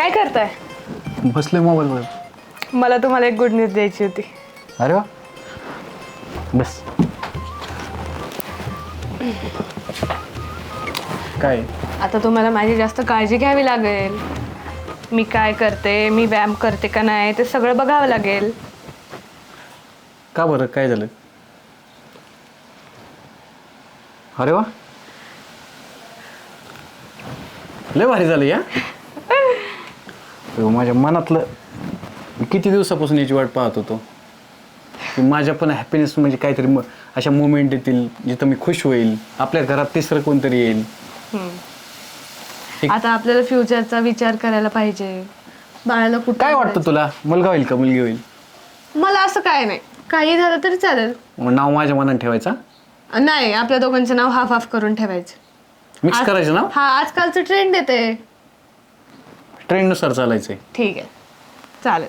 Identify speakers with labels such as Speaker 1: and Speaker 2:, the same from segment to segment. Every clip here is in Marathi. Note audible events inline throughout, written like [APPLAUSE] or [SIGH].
Speaker 1: काय करताय?
Speaker 2: बसले मोबाईलवर
Speaker 1: मला तुम्हाला एक गुड न्यूज द्यायची होती.
Speaker 2: अरे वा. बस. काय?
Speaker 1: आता तुम्हाला माझी जास्त काळजी घ्यावी लागेल. मी काय करते मी व्यायाम करते का नाही ते सगळं बघावं लागेल.
Speaker 2: का बरं? काय झालं? अरे वा. लय भारी झालं या. अहो, माझ्या मनातलं मी किती दिवसापासून याची वाट पाहत होतो? की माझ्या पण हॅपीनेस म्हणजे काहीतरी म- अशा मोमेंट येतील जिथं मी खुश होईल. आपल्या घरात तिसरं कोणतरी येईल.
Speaker 1: आता आपल्याला फ्युचरचा विचार करायला पाहिजे. बाळाला कुठं
Speaker 2: काय वाटतं तुला? मुलगा होईल का मुलगी होईल?
Speaker 1: मला असं काय नाही. काही झालं तरी चालेल.
Speaker 2: मग नाव माझ्या मनात ठेवायचा?
Speaker 1: नाही आपल्या दोघांचं नाव हाफ हाफ करून ठेवायचं.
Speaker 2: मिक्स
Speaker 1: आज-
Speaker 2: करायचं ना
Speaker 1: हा आजकालचं ट्रेंड येते
Speaker 2: ट्रेंडनुसार चालायचंय.
Speaker 1: ठीक आहे. चालेल.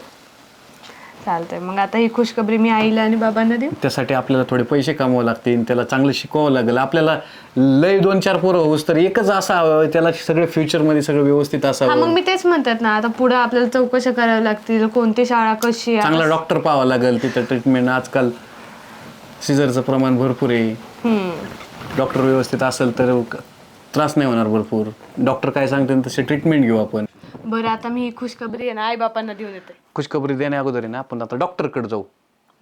Speaker 1: चालतंय. मग आता ही खुशखबरी मी आईला आणि बाबांना देऊ?
Speaker 2: त्यासाठी आपल्याला थोडे पैसे कमवावे लागतील त्याला चांगलं शिकवावं लागेल. आपल्याला लय दोन चार पोरं होऊस तर एकच असावं त्याला सगळं फ्युचरमध्ये सगळं व्यवस्थित
Speaker 1: हा मग
Speaker 2: असावं
Speaker 1: मी तेच म्हणतात ना आता पुढे आपल्याला चौकशा कराव्या लागतील कोणती शाळा कशी आहे?
Speaker 2: चांगला डॉक्टर पाहावा लागेल तिथं ट्रीटमेंट आजकाल सिझरचं प्रमाण भरपूर आहे.
Speaker 1: हम्म.
Speaker 2: डॉक्टर व्यवस्थित असेल तर क- त्रास नाही होणार भरपूर. डॉक्टर काय सांगते तसे ट्रीटमेंट घेऊ आपण.
Speaker 1: बरं आता मी ही खुशखबरी आहे ना आई बापांना देऊन येते.
Speaker 2: खुशखबरी देण्या अगोदर आहे ना आपण आता डॉक्टरकडे जाऊ.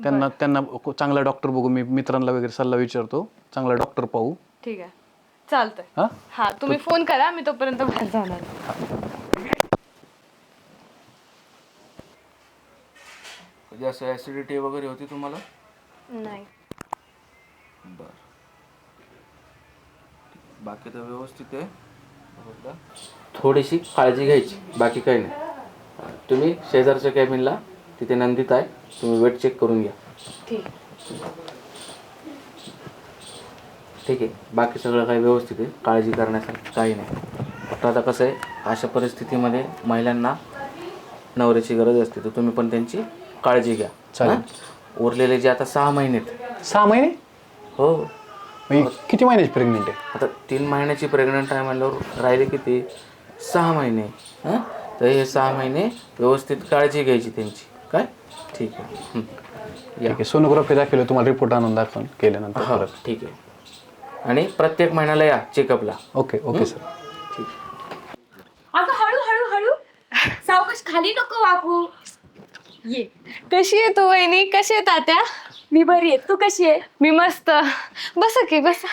Speaker 2: त्यांना त्यांना को- चांगला डॉक्टर बघू मी मित्रांना वगैरे सल्ला विचारतो. चांगला डॉक्टर पाहू.
Speaker 1: ठीक आहे. चालतंय.
Speaker 2: हा?
Speaker 1: हा तुम्ही फोन करा मी तोपर्यंत बाहेर जाणार.
Speaker 3: कधी असं ॲसिडिटी वगैरे होती तुम्हाला?
Speaker 1: नाही.
Speaker 3: बरं. बाकी तर व्यवस्थित आहे. थोडीशी काळजी घ्यायची बाकी काही नाही. तुम्ही शेजारच्या कॅबिनला तिथे नंदित आहे तुम्ही वेट चेक करून घ्या.
Speaker 1: ठीक.
Speaker 3: ठीक आहे बाकी सगळं काही व्यवस्थित आहे काळजी करण्यासारखं काही नाही. फक्त आता कसं आहे अशा परिस्थितीमध्ये महिलांना नवऱ्याची गरज असते तर तुम्ही पण त्यांची काळजी घ्या.
Speaker 2: चालेल.
Speaker 3: हां? उरलेले जे आता सहा महिने आहेत.
Speaker 2: सहा महिने?
Speaker 3: हो.
Speaker 2: म्हणजे किती महिन्याची प्रेग्नेंट आहे?
Speaker 3: आता तीन महिन्याची प्रेग्नंट आहे म्हणल्यावर राहिले किती? सहा महिने. हां? तर हे सहा महिने व्यवस्थित काळजी घ्यायची त्यांची. काय? ठीक आहे. हं.
Speaker 2: ठीक
Speaker 3: या
Speaker 2: आहे. सोनोग्राफी दाखवलं तुम्हाला रिपोर्ट आणून दाखवून केल्यानंतर
Speaker 3: हो
Speaker 2: परत.
Speaker 3: ठीक आहे. आणि प्रत्येक महिन्याला या चेकअपला
Speaker 2: ओके ओके सर.
Speaker 3: ठीक
Speaker 4: अगं हळू हळू हळू. सावकाश खाली नको वाकू. ये.
Speaker 1: कशी आहे तू वहिनी? कशी आहे तात्या?
Speaker 4: मी बरी आहे. तू कशी आहे?
Speaker 1: मी मस्त. बसा की बसा.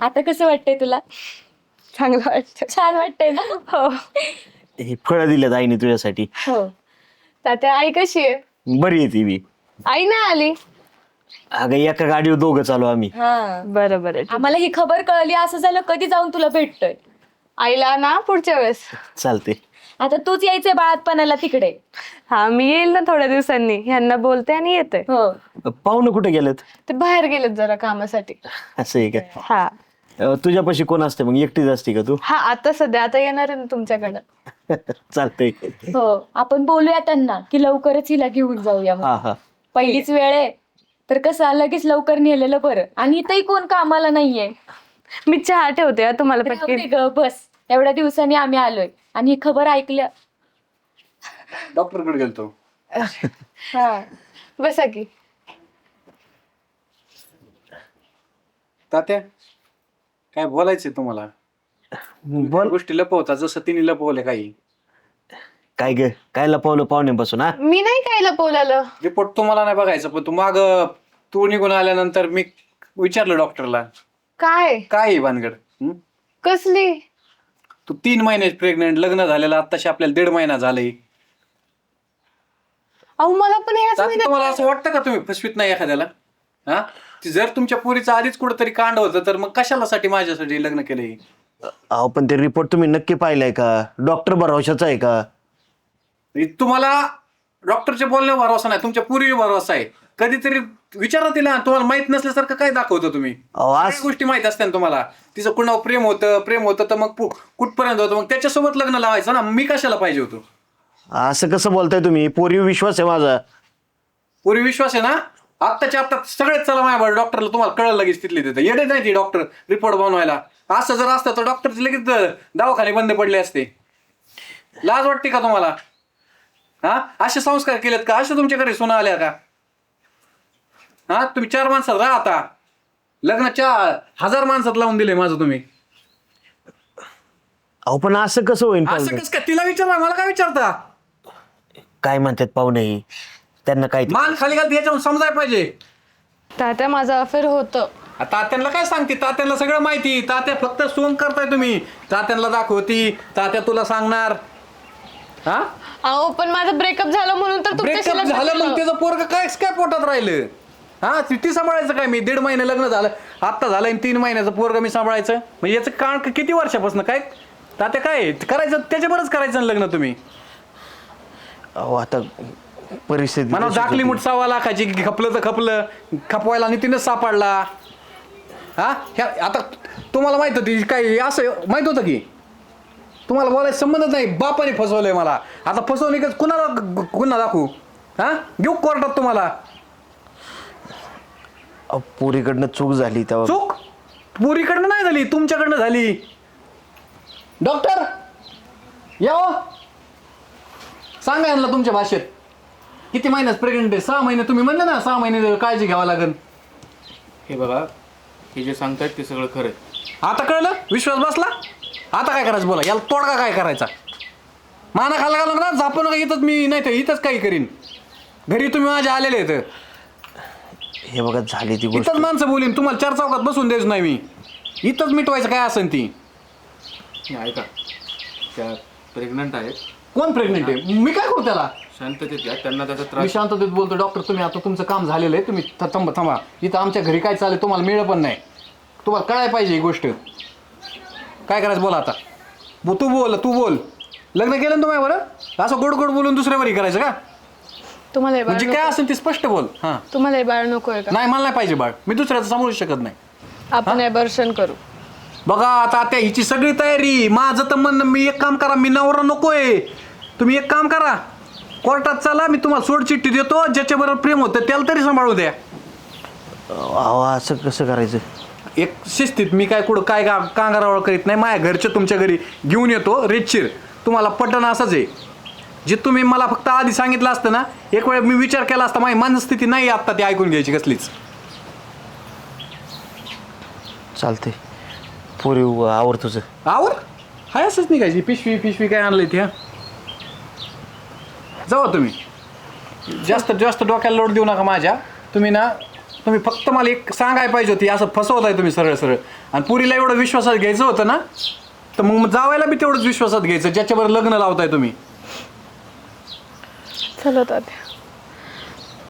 Speaker 4: आता कसं वाटतंय तुला?
Speaker 1: चांगलं वाटतं
Speaker 4: छान वाटतंय ना?
Speaker 1: हो.
Speaker 5: हे फळं दिल्यात आईने तुझ्यासाठी.
Speaker 1: हो. तात्या आई कशी आहे?
Speaker 5: बरी आहे ती बी.
Speaker 1: आई नाही आली?
Speaker 5: अगं एका गाडीवर दोघं चालू आम्ही.
Speaker 4: हा.
Speaker 1: बरं बरं.
Speaker 4: आम्हाला ही खबर कळली असं झालं कधी जाऊन तुला भेटतोय?
Speaker 1: आईला ना पुढच्या वेळेस.
Speaker 5: चालते
Speaker 4: आता तूच यायचंय बाळातपणाला तिकडे.
Speaker 1: हा मी येईल ना थोड्या दिवसांनी. ह्यांना बोलते आणि येते.
Speaker 4: हो.
Speaker 5: पाहुणं कुठे गेलेत?
Speaker 1: ते बाहेर गेलेत जरा कामासाठी.
Speaker 5: असं आहे का?
Speaker 1: हा.
Speaker 5: अं, तुझ्यापाशी कोण असते? मग एकटीच असते का तू?
Speaker 1: हा आता सध्या आता येणार आहे ना तुमच्याकडं. [LAUGHS]
Speaker 5: चालतंय.
Speaker 4: हो आपण बोलूया त्यांना की लवकरच हिला घेऊन जाऊया म्हणून.
Speaker 5: हा हा.
Speaker 4: पहिलीच वेळ आहे. तर कसं लगेच लवकर नेलेलं बरं. आणि इथंही कोण कामाला नाहीये.
Speaker 1: मी चहा ठेवते हा तुम्हाला
Speaker 4: राहू
Speaker 1: पटकन.
Speaker 4: दे ग, बस. एवढ्या दिवसांनी आम्ही आलोय. आणि ही खबर ऐकल्या
Speaker 2: डॉक्टरकडे गेलतो.
Speaker 1: हा. बसा की.
Speaker 2: तात्या काय बोलायचंय तुम्हाला?
Speaker 5: बोल
Speaker 2: गोष्टी लपवता जसं तिने लपवले काही.
Speaker 5: काय ग? काय लपवलं पाहुण्यापासून हा?
Speaker 1: मी नाही काय लपवलेलं.
Speaker 2: रिपोर्ट तुम्हाला नाही बघायचं पण तू माग तू निघून आल्यानंतर मी विचारलं डॉक्टरला.
Speaker 1: काय?
Speaker 2: काय आहे भानगड? हं?
Speaker 1: कसली?
Speaker 2: तू तीन महिने प्रेग्नेंट लग्न झालेलं आत्ताशी आपल्याला दीड महिना झालंय.
Speaker 1: अहो मला पण ह्याच महिन्यात
Speaker 2: तुम्हाला असं वाटतं का तुम्ही फसवीत नाही एखाद्याला? हा? ती जर तुमच्या पोरीचं आधीच कुठंतरी कांड होतं तर मग कशाला साठी माझ्यासाठी लग्न केलंय?
Speaker 5: अहो पण ते रिपोर्ट तुम्ही नक्की पाहिलाय का? डॉक्टर भरोशाचा आहे का?
Speaker 2: म्हणजे तुम्हाला डॉक्टरच्या बोलण्यावर भरोसा नाही तुमच्या पूर्वी भरोसा आहे. कधीतरी विचारा तिला तुम्हाला माहीत नसल्यासारखं काय दाखवतो तुम्ही?
Speaker 5: अहो आज
Speaker 2: गोष्टी माहीत असतात ना तुम्हाला. तिचं कुणावर प्रेम होतं प्रेम होतं तर मग पु- कुठपर्यंत होतं? मग त्याच्यासोबत लग्न लावायचं ना. मी कशाला पाहिजे होतो?
Speaker 5: असं कसं बोलताय तुम्ही? पोरी विश्वास आहे माझा.
Speaker 2: पूर्वी विश्वास आहे ना? आत्ताच्या आत्ता सगळेच चला माझ्या डॉक्टरला तुम्हाला कळलं लगेच तिथले तिथं. येडे नाही ती डॉक्टर रिपोर्ट बनवायला. असं जर असतं तर डॉक्टरचे लगेच दवाखाने बंद पडले असते. लाज वाटते का तुम्हाला? हा? असे संस्कार केलेत का? असे तुमच्या घरी सुना आल्या का? हा तुम्ही चार माणसात राहता लग्न चार हजार माणसात लावून दिले माझं तुम्ही.
Speaker 5: अहो पण असं कसं होईल
Speaker 2: असं
Speaker 5: पाहुणे?
Speaker 2: कसं काय? तिला विचारा मला काय विचारता?
Speaker 5: काय म्हणतात पाहुणे? त्यांना काय ते-
Speaker 2: मान खाली घालते याच्यावर समजायला पाहिजे.
Speaker 1: तात्या माझं अफेअर होतं.
Speaker 2: आ, तात्यांना काय सांगते? तात्यांना सगळं माहिती. तात्या फक्त सोंग करताय तुम्ही. तात्यांना दाखवती. तात्या तुला सांगणार. हा?
Speaker 1: अहो पण माझं ब्रेकअप झालं म्हणून तर तुमच्याशी
Speaker 2: ब्रेकअप
Speaker 1: लग्न
Speaker 2: झालं मग
Speaker 1: केलं.
Speaker 2: त्याचं पोरग काय काय पोटात राहिलं? हा ती सांभाळायचं काय? मी दीड महिने लग्न झालं. आत्ता झालं आणि तीन महिन्याचं पोरग मी सांभाळायचं. म्हणजे याचं काळ क- किती वर्षापासून? काय? तात्या काय? करायचं त्याच्यावरच करायचं लग्न तुम्ही?
Speaker 5: अहो आता परिस्थिती तशीच
Speaker 2: दाखली
Speaker 5: होती.
Speaker 2: मुठ सव्वा लाखाची खपलं तर खपलं. खपवायला नितीनच सापडला. हा? ह्या आता तुम्हाला माहीत होती काय असं माहीत होतं की? तुम्हाला बोलायचं संबंधच नाही. बापाने फसवलंय मला. आता फसवणूकच कुणाला गुन्हा दाखवू? हा? घेऊ कोर्टात तुम्हाला.
Speaker 5: अहो, पोरीकडनं चूक झाली तेव्हा.
Speaker 2: चूक? पुरीकडनं नाही झाली तुमच्याकडनं झाली. डॉक्टर या हो. सांगा यांना तुमच्या भाषेत. किती महिन्यात प्रेग्नेंट आहे? सहा महिने तुम्ही म्हणले ना सहा महिने काळजी घ्यावं लागेल.
Speaker 3: हे बघा हे जे सांगतायत ते सगळं खरं आहे.
Speaker 2: आता कळलं? विश्वास बसला? आता काय करायचं बोला? याला तोडगा काय करायचा? माना खाला घालून ना झापू नका इथंच मी नाही तर इथंच काही करीन. घरी तुम्ही माझ्या आलेले आहेत.
Speaker 5: हे बघा झाली ती गोष्ट.
Speaker 2: इथंच माणसं बोलीन तुम्हाला चार चौकात बसून द्यायचं नाही मी. इथंच मिटवायचं काय असेल ती?
Speaker 3: हे ऐका त्या प्रेग्नंट आहेत.
Speaker 2: कोण प्रेग्नेंट आहे? मी काय करू त्याला?
Speaker 3: शांततेत घ्या त्यांना त्याचा
Speaker 2: मी
Speaker 3: त्रास
Speaker 2: शांततेत बोलतो डॉक्टर तुम्ही आता तुमचं काम झालेलं आहे तुम्ही थ- थांबा थांबा. इथं आमच्या घरी काय चालेल तुम्हाला मिळलं पण नाही. तुम्हाला कळायला पाहिजे ही गोष्ट. काय करायचं बोला आता. बो तू बोल तू बोल. लग्न केलं ना तुम्ही बरं? असं गोड गोड बोलून दुसऱ्यावरही करायचं का?
Speaker 1: तुम्हाला हे बाळ
Speaker 2: म्हणजे काय
Speaker 1: नको-
Speaker 2: असेल ते स्पष्ट बोल. हां.
Speaker 1: तुम्हाला हे बाळ नकोय का?
Speaker 2: नाही मला नाही पाहिजे बाळ. मी दुसऱ्याचं समजू शकत नाही.
Speaker 1: आपण अबर्शन करू.
Speaker 2: बघा आता त्या हिची सगळी तयारी. माझं तर म्हणणं मी एक काम करा मी नवरा नकोय. तुम्ही एक काम करा. कोर्टात चला मी तुम्हाला सोडचिठ्ठी देतो. ज्याच्याबरोबर प्रेम होतं त्याला तरी सांभाळू द्या.
Speaker 5: अहो असं कसं करायचं?
Speaker 2: एक शिस्तीत मी काय कुठं काय का कांगारावळ करीत नाही. माझ्या घरचे तुमच्या घरी घेऊन येतो रेटशीर तुम्हाला पटन असंच आहे. जे तुम्ही मला फक्त आधी सांगितलं असतं ना एक वेळ मी विचार केला असता माझी मनस्थिती नाही आत्ता ती ऐकून घ्यायची कसलीच.
Speaker 5: चालते पोरी आवर तुझं.
Speaker 2: आवर? हाय असंच निघायची. पिशवी पिशवी काय आणलंय ती हा? जावा तुम्ही. जास्त जास्त डोक्याला लोड देऊ नका माझ्या. तुम्ही ना तुम्ही फक्त मला एक सांगायला पाहिजे होती असं फसवताय तुम्ही सरळ सरळ. आणि पुरीला एवढं विश्वासात घ्यायचं होतं ना तर मग जावायला बी तेवढंच विश्वासात घ्यायचं ज्याच्यावर लग्न लावताय तुम्ही.
Speaker 1: चला तात्या